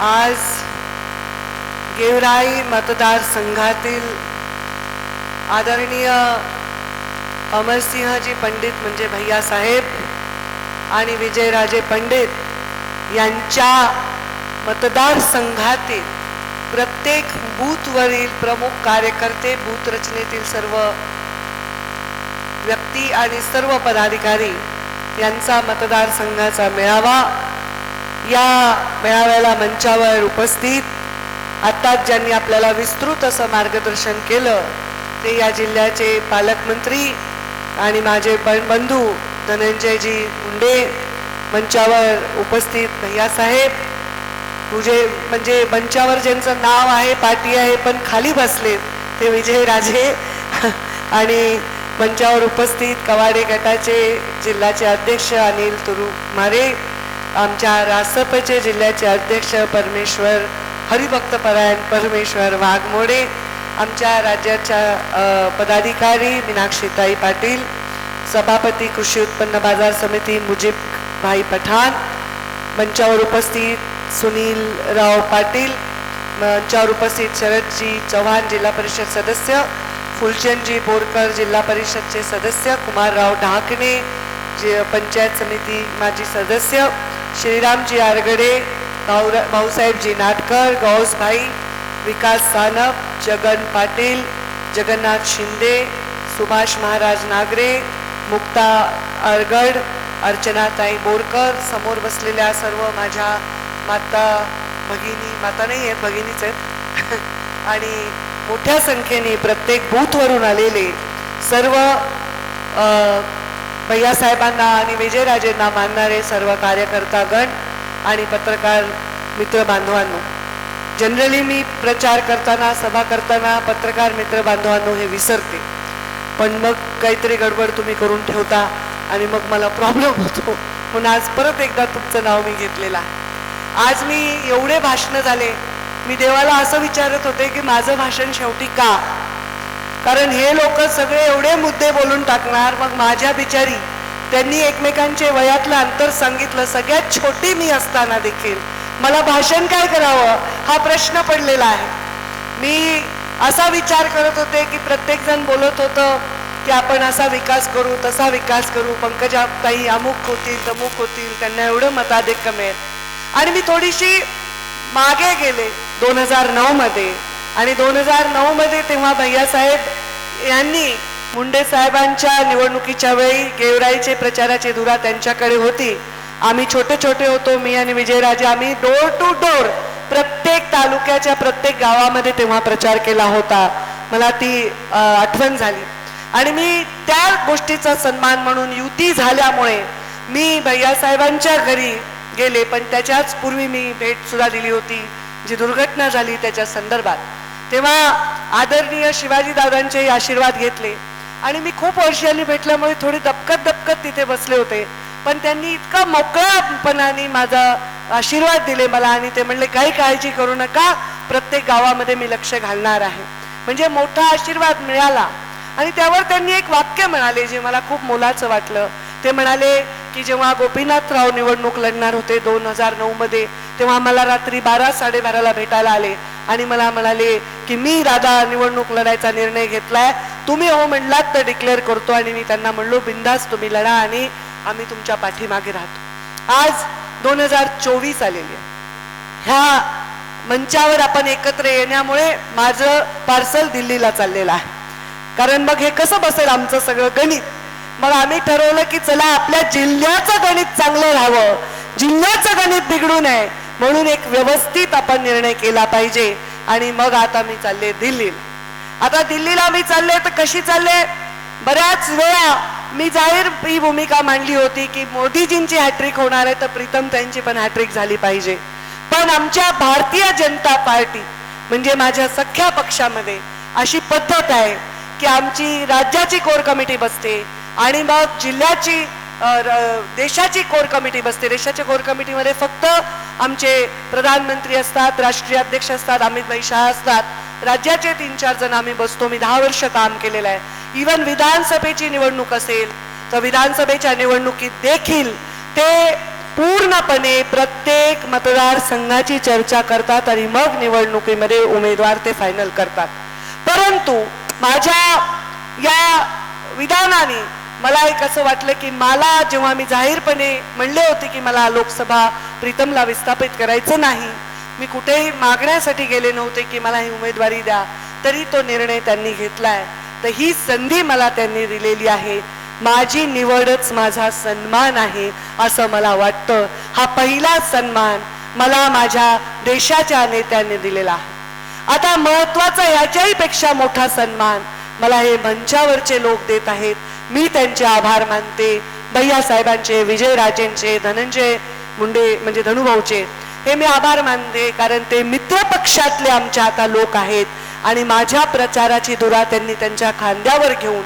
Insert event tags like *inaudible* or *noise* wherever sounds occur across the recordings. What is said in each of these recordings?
आज गेवराई मतदारसंघातील आदरणीय अमरसिंहजी पंडित म्हणजे भैयासाहेब आणि विजयराजे पंडित यांच्या मतदारसंघातील प्रत्येक बूथवरील प्रमुख कार्यकर्ते बूथ रचनेतील सर्व व्यक्ती आणि सर्व पदाधिकारी यांचा मतदारसंघाचा मेळावा या मेळाव्याला मंचावर उपस्थित आत्ताच ज्यांनी आपल्याला विस्तृत असं मार्गदर्शन केलं ते या जिल्ह्याचे पालकमंत्री आणि माझे पण बंधू धनंजयजी मुंडे मंचावर उपस्थित भैयासाहेब तुझे म्हणजे, म्हणजे मंचावर ज्यांचं नाव आहे पाठी आहे पण खाली बसलेत ते विजयराजे *laughs* आणि मंचावर उपस्थित कवाडे गटाचे जिल्ह्याचे अध्यक्ष अनिल तुरु मारे आमच्या रासपचे जिल्ह्याचे अध्यक्ष परमेश्वर हरिभक्तपरायण परमेश्वर वाघमोडे आमच्या राज्याच्या पदाधिकारी मीनाक्षीताई पाटील सभापती कृषी उत्पन्न बाजार समिती मुजीब भाई पठाण मंचावर उपस्थित सुनील राव पाटील मंचावर उपस्थित शरदजी चव्हाण जिल्हा परिषद सदस्य फुलचंदजी बोरकर जिल्हा परिषदचे सदस्य कुमारराव ढाकणे जे पंचायत समिती माजी सदस्य श्रीरामजी आरगडे भाऊ भाऊसाहेबजी नाटकर गौसभाई विकास सानप जगन पाटील जगन्नाथ शिंदे सुभाष महाराज नागरे मुक्ता अरगड अर्चनाताई बोरकर समोर बसलेल्या सर्व माझ्या माता भगिनी माता नाही आहेत भगिनीच आहेत. *laughs* आणि मोठ्या संख्येने प्रत्येक बूथवरून आलेले सर्व भैयासाहेबांना आणि विजयराजेंना मानणारे सर्व कार्यकर्तागण आणि पत्रकार मित्र बांधवांनो जनरली मी प्रचार करताना सभा करताना पत्रकार मित्र बांधवांनो हे विसरते. पण मग काहीतरी गडबड तुम्ही करून ठेवता आणि मग मला प्रॉब्लेम होतो. म्हणून आज परत एकदा तुमचं नाव मी घेतलेलं आहे. आज मी एवढे भाषणं झाले. मी देवाला असं विचारत होते की माझं भाषण शेवटी का? कारण हे लोक सगळे एवढे मुद्दे बोलून टाकणार मग माझ्या बिचारी त्यांनी एकमेकांचे वयातलं अंतर सांगितलं सगळ्यात छोटी मी असताना देखील. मला भाषण काय करावं हा प्रश्न पडलेला आहे. मी असा विचार करत होते की प्रत्येक जण बोलत होतं की आपण असा विकास करू तसा विकास करू पंकजा ताई अमुक होतील तमुक होतील त्यांना एवढं मताधिक्य मिळेल. आणि मी थोडीशी मागे गेले दोन हजार नऊमध्ये आणि दोन हजार नऊ मध्ये तेव्हा भैयासाहेब यांनी मुंडे साहेबांच्या निवडणुकीच्या वेळी गेवराईचे प्रचाराची धुरा त्यांच्याकडे होती. आम्ही छोटे छोटे होतो मी आणि विजयराजे. आम्ही डोर टू डोर प्रत्येक तालुक्याच्या प्रत्येक गावामध्ये तेव्हा प्रचार केला होता. मला ती आठवण झाली. आणि मी त्या गोष्टीचा सन्मान म्हणून युती झाल्यामुळे मी भैयासाहेबांच्या घरी गेले. पण त्याच्याच पूर्वी मी भेट सुद्धा दिली होती. जी दुर्घटना झाली त्याच्या संदर्भात. तेव्हा आदरणीय शिवाजी दादांचे आशीर्वाद घेतले. आणि मी खूप वर्षांनी भेटल्यामुळे थोडी दपकत दपकत तिथे बसले होते. पण त्यांनी इतका मोकळापणाने माझा आशीर्वाद दिले मला आणि ते म्हणले काही काळजी करू नका प्रत्येक गावामध्ये मी लक्ष घालणार आहे. म्हणजे मोठा आशीर्वाद मिळाला. आणि त्यावर त्यांनी एक वाक्य म्हणाले जे मला खूप मोलाचं वाटलं. ते म्हणाले की जेव्हा गोपीनाथराव निवडणूक लढणार होते दोन हजार नऊ मध्ये तेव्हा मला रात्री बारा साडेबाराला भेटायला आले. आणि मला म्हणाले की मी दादा निवडणूक लढायचा निर्णय घेतलाय. तुम्ही हो म्हणलात तर डिक्लेअर करतो आणि मी त्यांना म्हणलो बिंदास तुम्ही लढा आणि आम्ही तुमच्या पाठीमागे राहतो. आज दोन हजार चोवीस आलेली आहे. ह्या मंचावर आपण एकत्र येण्यामुळे माझं पार्सल दिल्लीला चाललेलं आहे. कारण मग हे कसं बसेल आमचं सगळं गणित? मग आम्ही ठरवलं की चला आपल्या जिल्ह्याचं गणित चांगलं राहावं. जिल्ह्याचं गणित बिघडू नये. म्हणून एक व्यवस्थित आपण निर्णय केला पाहिजे. आणि मग आता मी चालले दिल्ली आता दिल्लीला मी चालले तर कशी चालले? बऱ्याच वेळा मी जाहीर ही भूमिका मांडली होती की मोदीजींची हॅट्रिक होणार आहे तर प्रीतम त्यांची पण हॅट्रिक झाली पाहिजे. पण आमच्या भारतीय जनता पार्टी म्हणजे माझ्या सख्या पक्षामध्ये अशी पद्धत आहे की आमची राज्याची कोर कमिटी बसते आणि मग जिल्ह्याची देशाची कोर कमिटी बसते. देशाच्या कोर कमिटीमध्ये फक्त आमचे प्रधानमंत्री असतात राष्ट्रीय अध्यक्ष असतात अमित भाई शाह असतात. राज्याचे तीन चार जण आम्ही बसतो. मी दहा वर्ष काम केलेलं आहे. इवन विधानसभेची निवडणूक असेल तर विधानसभेच्या निवडणुकीत देखील ते पूर्णपणे प्रत्येक मतदारसंघाची चर्चा करतात आणि मग निवडणुकीमध्ये उमेदवार ते फायनल करतात. परंतु माझ्या या विधानाने मला एक असं वाटलं की मला जेव्हा मी जाहीरपणे म्हणले होते की मला लोकसभा प्रीतमला विस्थापित करायचं नाही मी कुठेही मागण्यासाठी गेले नव्हते की मला ही उमेदवारी द्या तरी तो निर्णय त्यांनी घेतलाय. तर ही संधी मला त्यांनी दिलेली आहे. माझी निवडच माझा सन्मान आहे असं मला वाटतं. हा पहिला सन्मान मला माझ्या देशाच्या नेत्यांनी दिलेला आहे. आता महत्त्वाचा याच्याही पेक्षा मोठा सन्मान मला हे मंचावरचे लोक देत आहेत. मी त्यांचे आभार मानते. भैया साहेबांचे विजयराजेंचे धनंजय मुंडे म्हणजे धनुभाऊचे हे मी आभार मानते कारण ते मित्र पक्षातले आमच्या आता लोक आहेत आणि माझ्या प्रचाराची दुरा त्यांनी त्यांच्या खांद्यावर घेऊन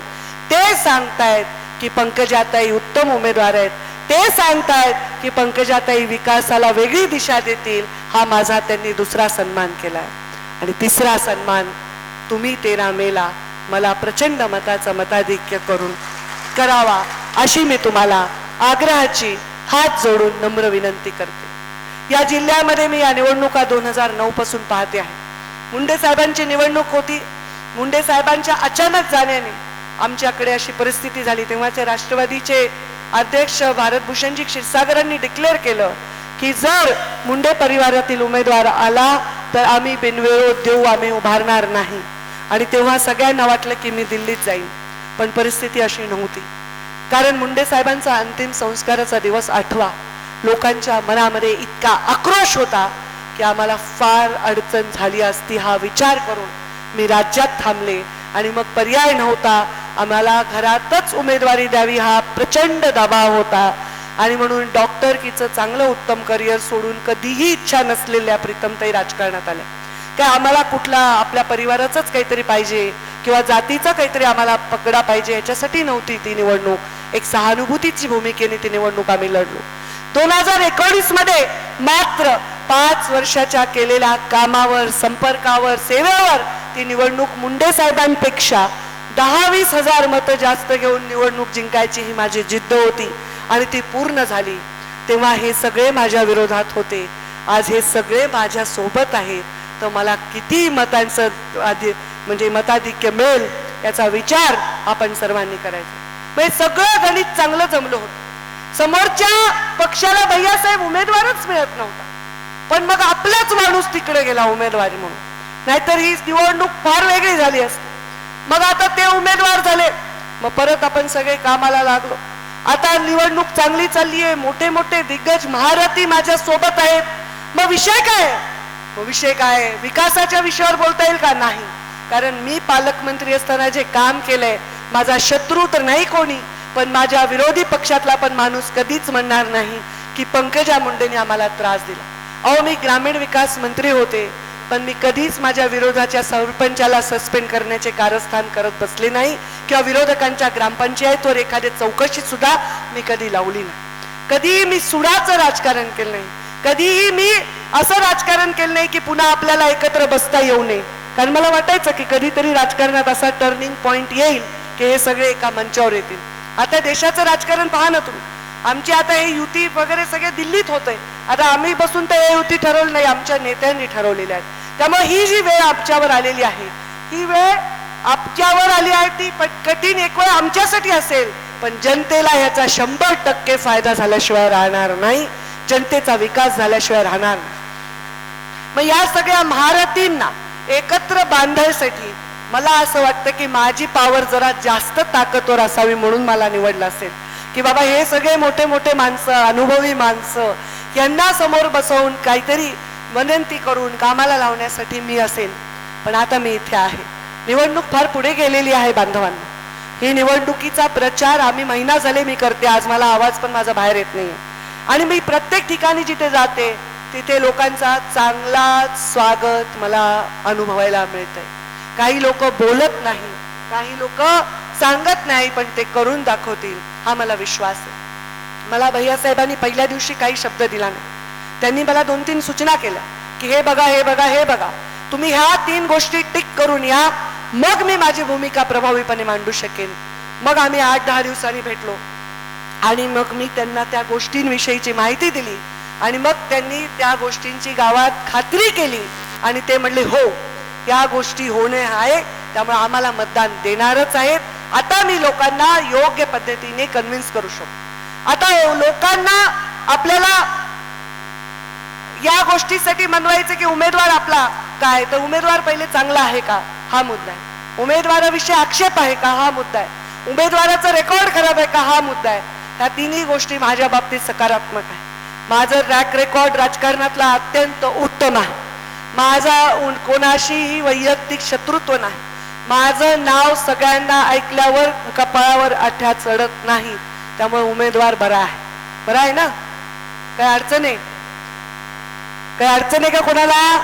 ते सांगतायत की पंकजाताई उत्तम उमेदवार आहेत. ते सांगतायत की पंकजाताई विकासाला वेगळी दिशा देतील हा माझा त्यांनी दुसरा सन्मान केलाय. आणि तिसरा सन्मान तुम्ही तेरा मेला मला प्रचंड मताचं मताधिक्य करून करावा अशी मी तुम्हाला आग्रहाची हात जोडून नम्र विनंती करते. या जिल्ह्यामध्ये मी या निवडणुका दोन हजार नऊ पासून पाहते आहे. मुंडे साहेबांची निवडणूक होती. मुंडे साहेबांच्या अचानक जाण्याने आमच्याकडे अशी परिस्थिती झाली. तेव्हाचे राष्ट्रवादीचे अध्यक्ष भारतभूषणजी क्षीरसागरांनी डिक्लेअर केलं की जर मुंडे परिवारातील उमेदवार आला तर आम्ही बिनविरोध देऊ आम्ही उभारणार नाही. आणि तेव्हा सगळ्यांना वाटलं की मी दिल्लीत जाईन. पण परिस्थिती अशी नव्हती. कारण मुंडे साहेबांचा अंतिम संस्काराचा दिवस आठवा. लोकांच्या मनामध्ये इतका आक्रोश होता की आम्हाला फार अडचण झाली असती हा विचार करून मी राज्यात थांबले. आणि मग पर्याय नव्हता. आम्हाला घरातच उमेदवारी द्यावी हा प्रचंड दबाव होता. आणि म्हणून डॉक्टरकीचं चांगलं उत्तम करिअर सोडून कधीही इच्छा नसलेल्या प्रीतमताई राजकारणात आल्या. का आम्हाला कुठला आपल्या परिवाराचंच काहीतरी पाहिजे किंवा जातीचा काहीतरी आम्हाला पकडा पाहिजे याच्यासाठी नव्हती ती निवडणूक. एक सहानुभूतीची भूमिकेने ती निवडणूक आम्ही लढलो. दोन हजार एकोणीसमध्ये मात्र पाच वर्षाच्या केलेल्या कामावर संपर्कावर सेवेवर ती निवडणूक मुंडे साहेबांपेक्षा दहा वीस हजार मतं जास्त घेऊन निवडणूक जिंकायची ही माझी जिद्द होती आणि ती पूर्ण झाली. तेव्हा हे सगळे माझ्या विरोधात होते. आज हे सगळे माझ्या सोबत आहेत. तर मला किती मतांचं आधी म्हणजे मताधिक्य मिळेल याचा विचार आपण सर्वांनी करायचा. म्हणजे सगळं गणित चांगलं जमलं होतं. समोरच्या पक्षाला भैयासाहेब उमेदवारच मिळत नव्हता. पण मग आपलाच माणूस तिकडे गेला उमेदवारी म्हणून. नाहीतर ही निवडणूक फार वेगळी झाली असते. मग आता ते उमेदवार झाले. मग परत आपण सगळे कामाला लागलो. आता निवडणूक चांगली चालली आहे मोठे मोठे दिग्गज महारथी माझ्या सोबत आहेत. मग विषय काय आहे? विषय काय विकासाच्या विषयावर बोलता येईल का? नाही. कारण मी पालकमंत्री असताना जे काम केलंय माझा शत्रू तर नाही कोणी पण माझ्या विरोधी पक्षातला पण माणूस कधीच म्हणणार नाही की पंकजा मुंडेने आम्हाला त्रास दिला. अहो मी ग्रामीण विकास मंत्री होते पण मी कधीच माझ्या विरोधाच्या सरपंचाला सस्पेंड करण्याचे कारस्थान करत बसले नाही किंवा विरोधकांच्या ग्रामपंचायतवर एखादी चौकशी सुद्धा मी कधी लावली नाही. कधीही मी सुडाचं राजकारण केलं नाही. कधीही मी असं राजकारण केलं नाही की पुन्हा आपल्याला एकत्र बसता येऊ नये. कारण मला वाटायचं की कधीतरी राजकारणात असा टर्निंग पॉइंट येईल की हे सगळे एका मंचावर येतील. आता देशाचं राजकारण पहा ना तुम्ही. आमची आता हे युती वगैरे सगळे दिल्लीत होत आहे आता आम्ही बसून तर हे युती ठरवलं नाही आमच्या नेत्यांनी ठरवलेल्या आहेत. त्यामुळे ही जी वेळ आमच्यावर आलेली आहे ही वेळ आमच्यावर आली आहे ती कठीण एक वेळ आमच्यासाठी असेल. पण जनतेला याचा शंभर टक्के फायदा झाल्याशिवाय राहणार नाही. जनतेचा विकास झाल्याशिवाय राहणार मग या सगळ्या महारथींना एकत्र बांधायसाठी मला असं वाटतं की माझी पावर जरा जास्त ताकदवर असावी म्हणून मला निवडलं असेल. की बाबा हे सगळे मोठे मोठे माणसं अनुभवी माणसं यांना समोर बसवून काहीतरी विनंती करून कामाला लावण्यासाठी मी असेल. पण आता मी इथे आहे. निवडणूक फार पुढे गेलेली आहे बांधवांना. ही निवडणुकीचा प्रचार आम्ही महिना झाले मी करते. आज मला आवाज पण माझा बाहेर येत नाही आणि मी प्रत्येक ठिकाणी जिथे जाते तिथे लोकांचा चांगला स्वागत मला अनुभवायला मिळतंय. काही लोक बोलत नाही काही लोक सांगत नाही पण ते करून दाखवतील हा मला विश्वास आहे. मला भैयासाहेबांनी पहिल्या दिवशी काही शब्द दिला नाही. त्यांनी मला दोन तीन सूचना केल्या की हे बघा हे बघा हे बघा. तुम्ही ह्या तीन गोष्टी टिक करून या मग मी माझी भूमिका प्रभावीपणे मांडू शकेन. मग आम्ही आठ दहा दिवसांनी भेटलो. आणि मग मी त्यांना त्या गोष्टींविषयीची माहिती दिली. आणि मग त्यांनी त्या गोष्टींची गावात खात्री केली. आणि ते म्हणले हो या गोष्टी होणे आहे. त्यामुळे आम्हाला मतदान देणारच आहेत. आता मी लोकांना योग्य पद्धतीने कन्व्हिन्स करू शकतो. आता लोकांना आपल्याला या गोष्टीसाठी मनवायचं की उमेदवार आपला काय? तर उमेदवार पहिले चांगला आहे का? हा मुद्दा आहे. उमेदवाराविषयी आक्षेप आहे का? हा मुद्दा आहे. उमेदवाराचा रेकॉर्ड खराब आहे का? हा मुद्दा आहे. त्या तिन्ही गोष्टी माझ्या बाबतीत सकारात्मक आहे. माझं ट्रॅक रेकॉर्ड राजकारणातला अत्यंत उत्तम आहे. माझा कोणाशीही वैयक्तिक शत्रुत्व नाही. माझं नाव सगळ्यांना ऐकल्यावर कपाळावर आठ्या चढत नाही. त्यामुळे उमेदवार बरा आहे. बरा आहे ना? काय अडचण आहे? काय अडचण आहे का कोणाला?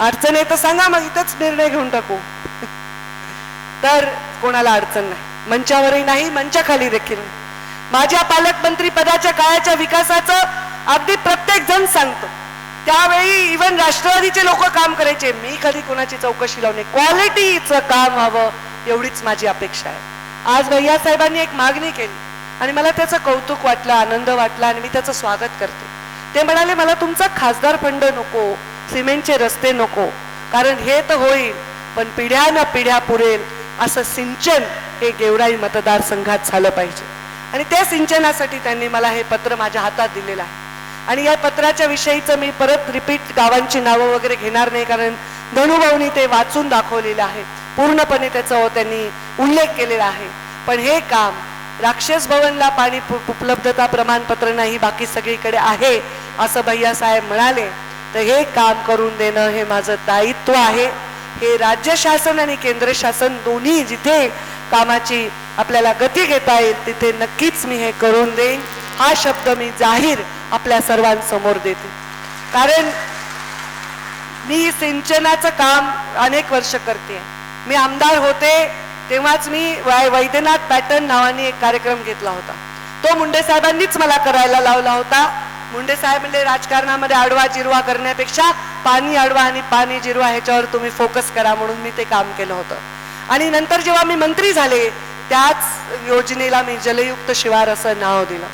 अडचण आहे तर सांगा मग इथंच निर्णय घेऊन टाकू. *laughs* तर कोणाला अडचण नाही. मंचावरही नाही मंचाखाली देखील नाही. माझ्या पालकमंत्री पदाच्या काळाच्या विकासाचं अगदी प्रत्येक जण सांगतो. त्यावेळी इवन राष्ट्रवादीचे लोक काम करायचे. मी कधी कोणाची चौकशी लावणे क्वालिटीचं काम व्हावं एवढीच माझी अपेक्षा आहे. आज भैया साहेबांनी एक मागणी केली आणि मला त्याचं कौतुक वाटलं आनंद वाटला आणि मी त्याचं स्वागत करते. ते म्हणाले मला तुमचा खासदार फंड नको सिमेंटचे रस्ते नको कारण हे तर होईल पण पिढ्यानं पिढ्या पुरेल असं सिंचन हे गेवराई मतदारसंघात झालं पाहिजे. आणि त्या सिंचनासाठी त्यांनी मला हे पत्र माझ्या हातात दिलेलं आहे. आणि या पत्राच्या विषयीचं मी परत रिपीट गावांची नावं वगैरे घेणार नाही कारण धनुभाऊनी ते वाचून दाखवलेलं आहे. पूर्णपणे त्याचा त्यांनी उल्लेख केलेला आहे. पण हे काम राक्षस भवनला पाणी उपलब्धता प्रमाणपत्र नाही बाकी सगळीकडे आहे असं भैया साहेब म्हणाले. तर हे काम करून देणं हे माझं दायित्व आहे. हे राज्य शासन आणि केंद्र शासन दोन्ही जिथे कामाची आपल्याला गती घेता येईल तिथे नक्कीच मी हे करून देईन. हा शब्द मी जाहीर आपल्या सर्वांसमोर देते. कारण मी सिंचनाचं काम अनेक वर्ष करते मी आमदार होते तेव्हाच मी वै- वैद्यनाथ पॅटर्न नावाने एक कार्यक्रम घेतला होता. तो मुंडे साहेबांनीच मला करायला लावला होता. मुंडे साहेब म्हणजे राजकारणामध्ये आडवा जिरवा करण्यापेक्षा पाणी आडवा आणि पाणी जिरवा ह्याच्यावर तुम्ही फोकस करा म्हणून मी ते काम केलं होतं. आणि नंतर जेव्हा मी मंत्री झाले त्याच योजनेला मी जलयुक्त शिवार असं नाव दिलं.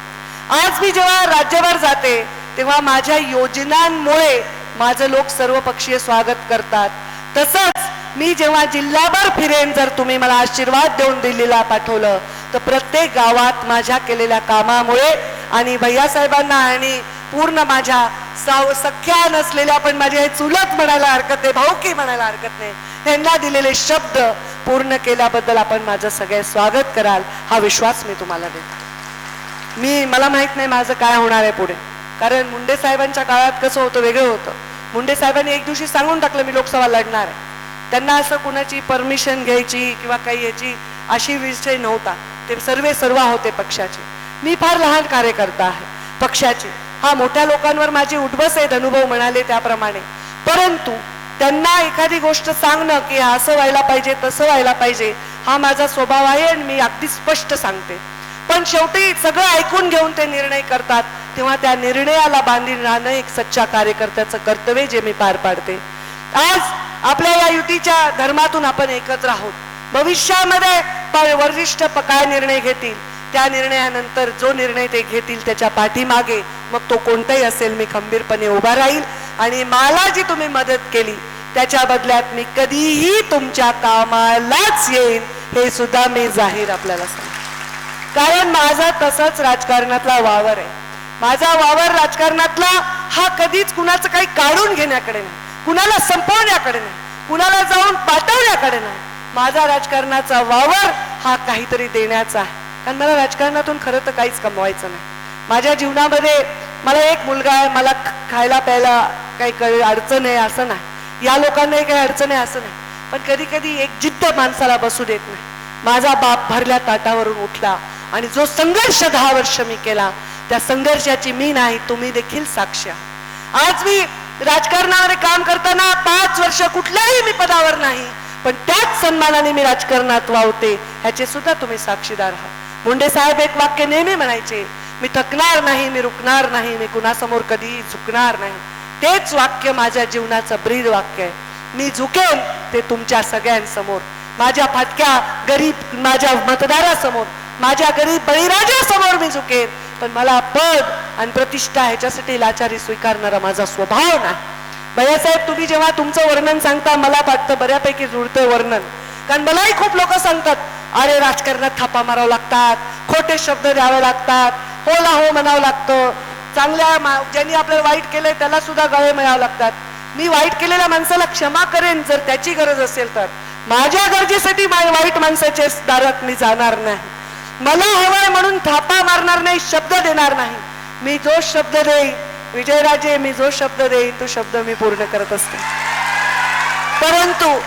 आज मी जेव्हा राज्यभर जाते तेव्हा माझ्या योजनांमुळे माझं लोक सर्वपक्षीय स्वागत करतात. तसंच मी जेव्हा जिल्हाभर फिरेन जर तुम्ही मला आशीर्वाद देऊन दिल्लीला पाठवलं तर प्रत्येक गावात माझ्या केलेल्या कामामुळे आणि भैयासाहेबांना आणि पूर्ण माझ्या साव सख्या नसलेल्या पण माझ्या हे चुलत म्हणायला हरकत नाही भाऊकी म्हणायला हरकत नाही त्यांना दिलेले शब्द पूर्ण केल्याबद्दल आपण माझं सगळे स्वागत कराल. हा विश्वास मी तुम्हाला देतो. मी मला माहीत नाही माझं काय होणार आहे पुढे. कारण मुंडे साहेबांच्या काळात कसं होतं वेगळं होतं. मुंडे साहेबांनी एक दिवशी सांगून टाकलं मी लोकसभा लढणार आहे. त्यांना असं कुणाची परमिशन घ्यायची किंवा काही याची अशी विषय नव्हता. ते सर्वे सर्व होते पक्षाचे. मी फार लहान कार्यकर्ता आहे पक्षाचे. हा मोठ्या लोकांवर माझी उठबस आहे अनुभव म्हणाले त्याप्रमाणे. परंतु त्यांना एखादी गोष्ट सांगणं की असं व्हायला पाहिजे तसं व्हायला पाहिजे हा माझा स्वभाव आहे आणि मी अगदी स्पष्ट सांगते. पण शेवटी सगळं ऐकून घेऊन ते निर्णय करतात. तेव्हा त्या निर्णयाला बांधील राहणं एक सच्चा कार्यकर्त्याचं कर्तव्य जे मी पार पाडते. आज आपल्या या युतीच्या धर्मातून आपण एकत्र आहोत. भविष्यामध्ये वरिष्ठ काय निर्णय घेतील. त्या निर्णयानंतर जो निर्णय ते घेतील त्याच्या पाठीमागे मग तो कोणताही असेल मी खंबीरपणे उभा राहील आणि मला जी तुम्ही मदत केली त्याच्या बदल्यात मी कधीही तुमच्या कामालाच येईन हे सुद्धा मी जाहीर आपल्याला सांगतो. कारण माझा तसंच राजकारणातला वावर आहे. माझा वावर राजकारणातला हा कधीच कुणाचं काही काढून घेण्याकडे नाही कुणाला संपवण्याकडे नाही कुणाला जाऊन पाठवण्याकडे नाही. माझा राजकारणाचा वावर हा काहीतरी देण्याचा आहे. कारण मला राजकारणातून खरं तर काहीच कमवायचं नाही. माझ्या जीवनामध्ये मला एक मुलगा आहे मला खायला प्यायला काही काही अडचण आहे असं नाही. या लोकांनाही काही अडचण आहे असं नाही. पण कधी कधी एक जिद्द माणसाला बसू देत नाही. माझा बाप भरल्या ताटावरून उठला आणि जो संघर्ष दहा वर्ष मी केला त्या संघर्षाची मी नाही तुम्ही देखील साक्ष आज मी राजकारणामध्ये काम करताना पाच वर्ष कुठल्याही मी पदावर नाही पण त्याच सन्मानाने मी राजकारणात वावते ह्याचे सुद्धा तुम्ही साक्षीदार आहात. मुंडे साहेब एक वाक्य नेहमी म्हणायचे मी थकणार नाही मी रुकणार नाही मी कुणासमोर कधी झुकणार नाही तेच वाक्य माझ्या जीवनाचं ब्रीद वाक्य आहे. मी झुकेन ते तुमच्या सगळ्यांसमोर. माझ्या फाटक्या गरीब माझ्या मतदारासमोर माझ्या गरीब बळीराजासमोर मी झुकेन. पण मला पद आणि प्रतिष्ठा ह्याच्यासाठी लाचारी स्वीकारणारा माझा स्वभाव नाही. भैयासाहेब तुम्ही जेव्हा तुमचं वर्णन सांगता मला वाटतं बऱ्यापैकी जुळतंय वर्णन. कारण मलाही खूप लोक सांगतात अरे राजकारणात थापा मारावं लागतात खोटे शब्द द्यावे लागतात हो ला हो म्हणावं लागतं. चांगल्या मा- ज्यांनी आपल्याला वाईट केलंय त्याला सुद्धा गळे मिळावं लागतात. मी वाईट केलेल्या माणसाला क्षमा करेन जर त्याची गरज असेल तर. माझ्या गरजेसाठी मा- वाईट माणसाच्या दारात मी जाणार नाही. मला हवंय म्हणून थापा मारणार नाही शब्द देणार नाही. मी जो शब्द देई विजयराजे मी जो शब्द देई तो शब्द मी पूर्ण करत असते. परंतु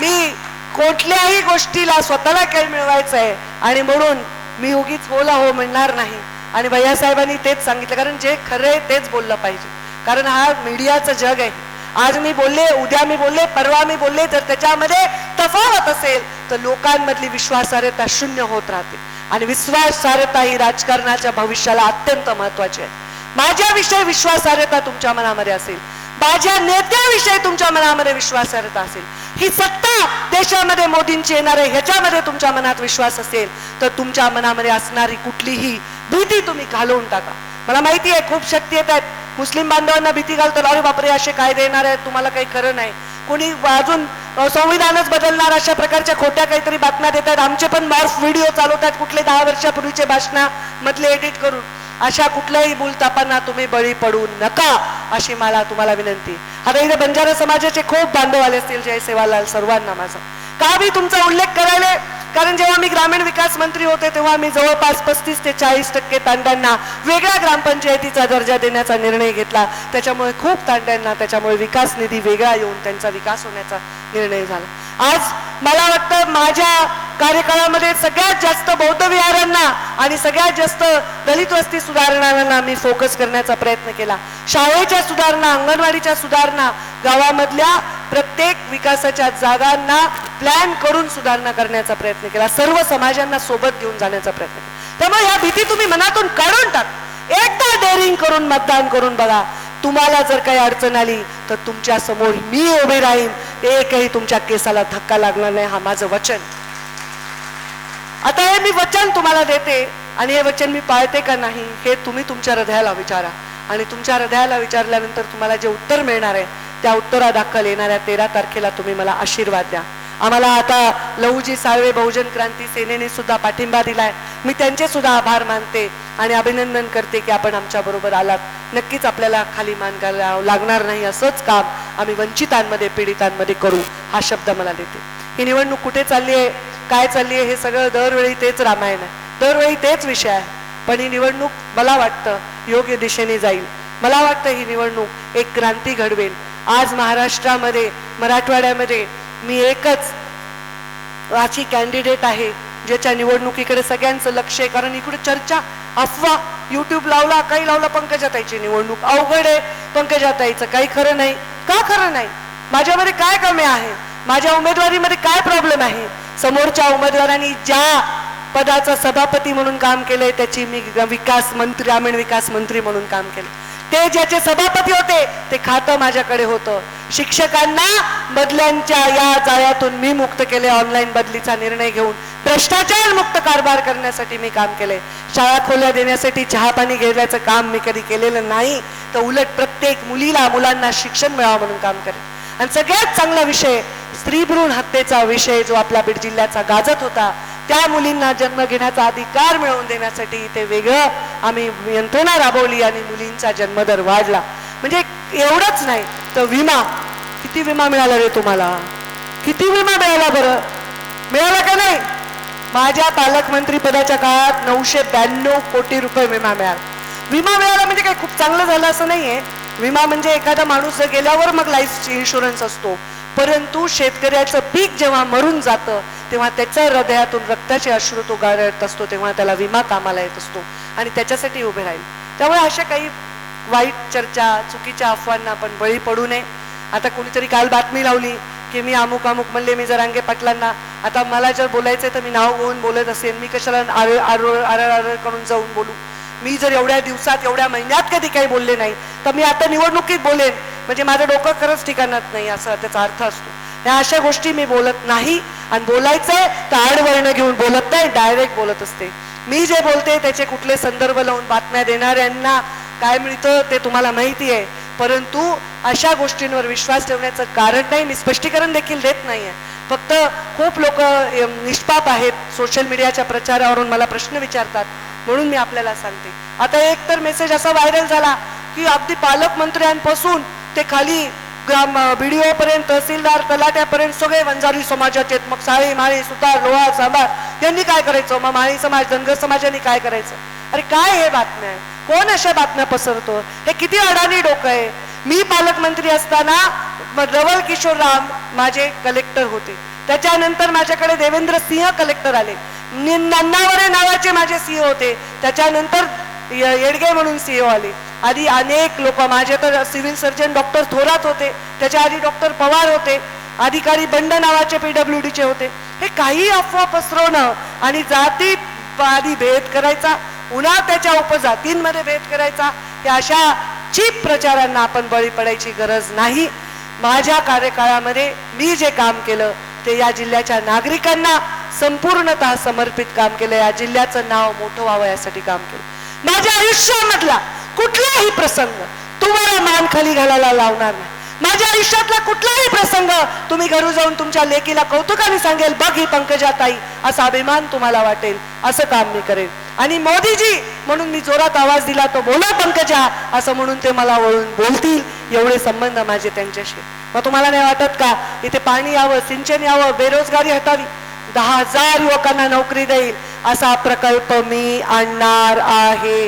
मी कुठल्याही गोष्टीला स्वतःला खेळ मिळवायचं आहे आणि म्हणून मी उगीच होला हो म्हणणार नाही. आणि भैयासाहेबांनी तेच सांगितलं. कारण जे खरं आहे तेच बोललं पाहिजे. कारण हा मीडियाचं जग आहे. आज मी बोलले उद्या मी बोलले परवा मी बोलले जर त्याच्यामध्ये तफावत असेल तर लोकांमधली विश्वासार्हता शून्य होत राहते. आणि विश्वासार्हता ही राजकारणाच्या भविष्याला अत्यंत महत्वाची आहे. माझ्याविषयी विश्वासार्हता तुमच्या मनामध्ये असेल. माझ्या नेत्याविषयी तुमच्या मनामध्ये विश्वासार्हता असेल. ही सत्ता देशामध्ये मोदींची येणार आहे ह्याच्यामध्ये तुमच्या मनात विश्वास असेल तर तुमच्या मनामध्ये असणारी कुठलीही भीती तुम्ही घालवून टाका. मला माहिती आहे खूप शक्ती येत आहेत. मुस्लिम बांधवांना भीती घालतात अरे बापरे असे कायदे येणार आहेत? तुम्हाला काही खरं नाही. कोणी अजून संविधानच बदलणार अशा प्रकारच्या खोट्या काहीतरी बातम्या देतात आमचे पण मॉर्फ व्हिडिओ चालवतात कुठले दहा वर्षापूर्वीचे भाषणा मधले एडिट करून. अशा कुठल्याही बोलतापांना तुम्ही बळी पडू नका अशी मला तुम्हाला विनंती. आता इथे बंजारा समाजाचे खूप बांधव आले असतील जय सेवालाल सर्वांना माझा. का मी तुमचा उल्लेख करायला? कारण जेव्हा मी ग्रामीण विकास मंत्री होते तेव्हा मी जवळपास पस्तीस ते चाळीस टक्के तांड्यांना वेगळ्या ग्रामपंचायतीचा दर्जा देण्याचा निर्णय घेतला. त्याच्यामुळे खूप तांड्यांना त्याच्यामुळे विकास निधी वेगळा येऊन त्यांचा विकास होण्याचा निर्णय झाला. आज मला वाटतं माझ्या कार्यकाळामध्ये सगळ्यात जास्त बौद्ध विहारांना आणि सगळ्यात जास्त दलित वस्ती सुधारणांना मी फोकस करण्याचा प्रयत्न केला. शाळेच्या सुधारणा अंगणवाडीच्या सुधारणा गावामधल्या प्रत्येक विकासाच्या जागांना प्लॅन करून सुधारणा करण्याचा प्रयत्न केला. सर्व समाजांना सोबत घेऊन जाण्याचा प्रयत्न केला. त्यामुळे या भीती तुम्ही मनातून काढून टाक. एकदा डेअरिंग करून मतदान करून बघा. तुम्हाला जर काही अडचण आली तर तुमच्यासमोर मी उभे राहीन. एकही तुमच्या केसाला धक्का लागणार नाही. हा माझं वचन. आता हे मी वचन तुम्हाला देते आणि हे वचन मी पाळते का नाही हे तुम्ही तुमच्या हृदयाला विचारा. आणि तुमच्या हृदयाला विचारल्यानंतर तुम्हाला जे उत्तर मिळणार आहे त्या उत्तरादाखल येणाऱ्या तेरा तारखेला तुम्ही मला आशीर्वाद द्या. आम्हाला आता लहूजी साळवे बहुजन क्रांती सेनेने सुद्धा पाठिंबा दिलाय. मी त्यांचे सुद्धा आभार मानते आणि अभिनंदन करते की आपण आमच्या बरोबर आलात. नक्कीच आपल्याला खाली मान घालावं लागणार नाही असंच काम आम्ही वंचितांमध्ये पीडितांमध्ये करू हा शब्द मला देते. ही निवडणूक कुठे चालली आहे काय चालली आहे हे सगळं दरवेळी तेच रामायण आहे. दरवेळी तेच विषय आहे. पण ही निवडणूक मला वाटतं योग्य दिशेने जाईल. मला वाटतं ही निवडणूक एक क्रांती घडवेल. आज महाराष्ट्रामध्ये मराठवाड्यामध्ये मी एकच अशी कॅन्डिडेट आहे ज्याच्या निवडणुकीकडे सगळ्यांचं लक्ष आहे. कारण इकडे चर्चा अफवा युट्यूब लावला काही लावला पंकजाताईची निवडणूक अवघड आहे. पंकजाताईचं काही खरं नाही. का खरं नाही? माझ्यामध्ये काय कमी आहे? माझ्या उमेदवारीमध्ये काय प्रॉब्लेम आहे? समोरच्या उमेदवारांनी ज्या पदाचा सभापती म्हणून काम केलंय त्याची मी विकास मंत्री ग्रामीण विकास मंत्री म्हणून काम केलं ते ज्याचे सभापती होते ते खातं माझ्याकडे होतं. शिक्षकांना बदल्यांच्या या जाळ्यातून मी मुक्त केले ऑनलाईन बदलीचा निर्णय घेऊन. भ्रष्टाचार मुक्त कारभार करण्यासाठी मी काम केले. शाळा खोल्या देण्यासाठी चहा पाणी घेण्याचं काम मी कधी केलेलं नाही तर उलट प्रत्येक मुलीला मुलांना शिक्षण मिळावं म्हणून काम करेल आणि सगळ्यात चांगला विषय स्त्रीभ्रूण हत्येचा विषय जो आपला बीड जिल्ह्याचा गाजत होता त्या मुलींना जन्म घेण्याचा अधिकार मिळवून देण्यासाठी इथे वेगळं आम्ही यंत्रणा राबवली आणि मुलींचा जन्मदर वाढला. म्हणजे एवढंच नाही तर विमा. किती विमा मिळाला रे तुम्हाला? किती विमा मिळाला बरं? मिळाला का नाही? माझ्या पालकमंत्री पदाच्या काळात नऊशे ब्याण्णव कोटी रुपये विमा मिळाला. विमा मिळाला म्हणजे काही खूप चांगलं झालं असं नाहीये. विमा म्हणजे एखादा माणूस जर गेल्यावर मग लाईफ इन्शुरन्स असतो. परंतु शेतकऱ्याचं पीक जेव्हा मरून जातं तेव्हा त्याच्या हृदयातून रक्ताचे अश्रू तो गाळत असतो तेव्हा त्याला विमा कामाला येत असतो आणि त्याच्यासाठी उभे राहील. त्यामुळे अशा काही वाईट चर्चा चुकीच्या अफवांना आपण बळी पडू नये. आता कोणीतरी काल बातमी लावली की मी अमुक अमुक म्हणले मी जरांगे पाटलांना. आता मला जर बोलायचंय तर मी नाव घेऊन बोलत असेल मी कशाला आरळ आरळ आरळ आरळ करून जाऊन बोलू? मी जर एवढ्या दिवसात एवढ्या महिन्यात कधी काही बोलले नाही तर मी आता निवडणुकीत बोलेन. म्हणजे माझं डोकं खरंच ठिकाणात नाही असा त्याचा अर्थ असतो. ह्या अशा गोष्टी मी बोलत नाही. आणि बोलायचंय तर आडवर्ण घेऊन बोलत नाही डायरेक्ट बोलत असते. मी जे बोलते त्याचे कुठले संदर्भ लावून बातम्या देणाऱ्यांना काय मिळतं ते तुम्हाला माहिती आहे. परंतु अशा गोष्टींवर विश्वास ठेवण्याचं कारण नाही मी स्पष्टीकरण देखील देत नाहीये. फक्त खूप लोक निष्पाप आहेत सोशल मीडियाच्या प्रचारावरून मला प्रश्न विचारतात म्हणून मी आपल्याला सांगते. आता एक तर मेसेज असा व्हायरल झाला की अगदी पालकमंत्र्यांपासून ते खाली ग्राम बीडीओ पर्यंत तहसीलदार तलाट्यापर्यंत सगळे वंजारी समाजाचे आहेत. मग साळी माळी सुतार लोहार सांबार यांनी काय करायचं? मग माळी समाज धनगर समाजाने काय करायचं? अरे काय हे बातम्या आहे कोण अशा बातम्या पसरतो हे किती अडाणी डोकं आहे? मी पालकमंत्री असताना रवळ रवल किशोर राम माझे कलेक्टर होते. त्याच्यानंतर माझ्याकडे देवेंद्र सिंह कलेक्टर आले. नन्नावरे नावाचे माझे सिंह होते. त्याच्यानंतर येडगे म्हणून सीओ आले. आधी अनेक लोक माझे तर सिव्हिल सर्जन डॉक्टर थोरात होते. त्याच्या आधी डॉक्टर पवार होते. अधिकारी बंड नावाचे पीडब्ल्यू चे होते. हे काही अफवा पसरवणं आणि जाती आधी भेद करायचा पुन्हा त्याच्या उपजातींमध्ये भेद करायचा या अशा चीप प्रचारांना आपण बळी पडायची गरज नाही. माझ्या कार्यकाळामध्ये मी जे काम केलं ते या जिल्ह्याच्या नागरिकांना संपूर्णतः समर्पित काम केलं. या जिल्ह्याचं नाव मोठं व्हावं यासाठी काम केलं. माझ्या आयुष्यामधला कुठलाही प्रसंग तुम्हाला मान खाली घालायला लावणार नाही. माझ्या आयुष्यातला कुठलाही प्रसंग तुम्ही घरू जाऊन तुमच्या लेकीला कौतुकाने सांगेल बघ ही पंकजा ताई असा अभिमान तुम्हाला वाटेल असं काम मी करेन. आणि मोदीजी म्हणून मी जोरात आवाज दिला तो बोला पंकजा असं म्हणून ते मला वळून बोलतील. एवढे संबंध माझे त्यांच्याशी. मग तुम्हाला नाही वाटत का इथे पाणी यावं सिंचन यावं बेरोजगारी हटावी? दहा हजार युवकांना नोकरी देईल. असा प्रकल्प मी आणणार आहे.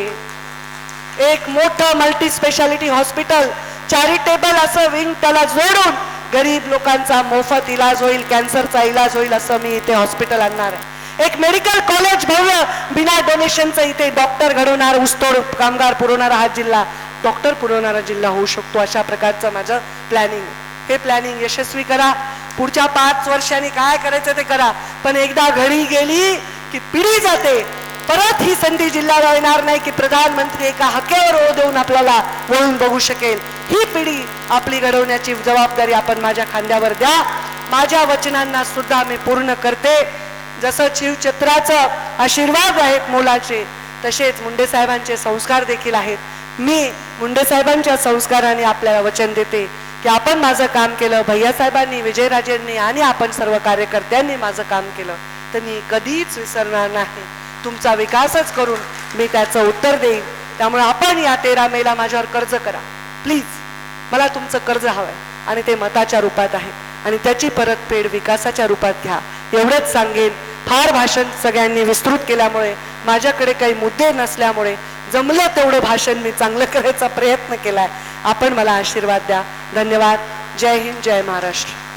एक मोठं मल्टी स्पेशालिटी हॉस्पिटल चॅरिटेबल असं विंग त्याला जोडून गरीब लोकांचा मोफत इलाज होईल कॅन्सरचा इलाज होईल असं मी इथे हॉस्पिटल आणणार आहे. एक मेडिकल कॉलेज भव्य बिना डोनेशनचं इथे डॉक्टर घडवणार ऊसतोड कामगार पुरवणारा हा जिल्हा डॉक्टर पुरवणारा जिल्हा होऊ शकतो अशा प्रकारचं माझं प्लॅनिंग हे प्लॅनिंग यशस्वी करा. पुढच्या पाच वर्षांनी काय करायचं ते करा. पण एकदा घडी गेली की पिढी जाते. परत ही संधी जिल्ह्याला येणार नाही की प्रधानमंत्री एका हक्यावर ओढ देऊन आपल्याला वळून बघू शकेल. ही पिढी आपली घडवण्याची जबाबदारी आपण माझ्या खांद्यावर द्या. माझ्या वचनांना सुद्धा मी पूर्ण करते. जसं शिवचत्राचं आशीर्वाद आहेत मोलाचे तसेच मुंडे साहेबांचे संस्कार देखील आहेत. मी मुंडे साहेबांच्या संस्काराने आपल्याला वचन देते की आपण माझं काम केलं भैयासाहेबांनी विजयराजेंनी आणि आपण सर्व कार्यकर्त्यांनी माझं काम केलं. तर मी कधीच विसरणार नाही. तुमचा विकासच करून मी त्याचं उत्तर देईन. त्यामुळे आपण या तेरा मेला माझ्यावर कर्ज करा. प्लीज मला तुमचं कर्ज हवंय आणि ते मताच्या रूपात आहे. आणि त्याची परतफेड विकासाच्या रूपात घ्या. एवढंच सांगेन. फार भाषण सगळ्यांनी विस्तृत केल्यामुळे माझ्याकडे काही मुद्दे नसल्यामुळे जमलं तेवढं भाषण मी चांगलं करायचा प्रयत्न केलाय. आपण मला आशीर्वाद द्या. धन्यवाद. जय हिंद जय महाराष्ट्र.